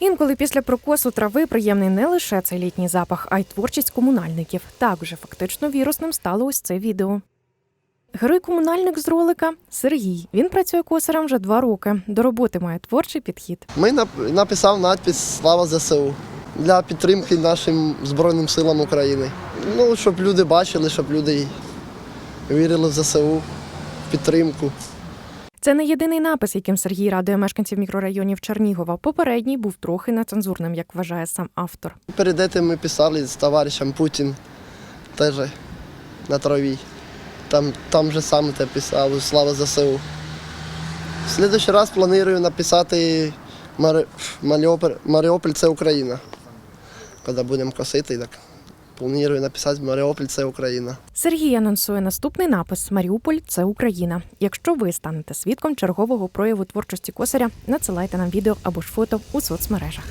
Інколи після прокосу трави приємний не лише цей літній запах, а й творчість комунальників. Так вже фактично вірусним стало ось це відео. Герой-комунальник з ролика Сергій. Він працює косарем вже два роки. До роботи має творчий підхід. Ми нап- написав надпис Слава ЗСУ для підтримки нашим Збройним силам України. Ну, щоб люди бачили, щоб люди вірили в ЗСУ, в підтримку. Це не єдиний напис, яким Сергій радує мешканців мікрорайонів Чернігова. Попередній був трохи нецензурним, як вважає сам автор. Перед этим ми писали з товаришем Путін теж на траві. Там, там же саме те писав Слава ЗСУ. В следующий раз планую написати. Маріуполь, Маріуполь це Україна. Коли будемо косити, так планую написати Маріуполь це Україна. Сергій анонсує наступний напис Маріуполь це Україна. Якщо ви станете свідком чергового прояву творчості косаря, надсилайте нам відео або ж фото у соцмережах.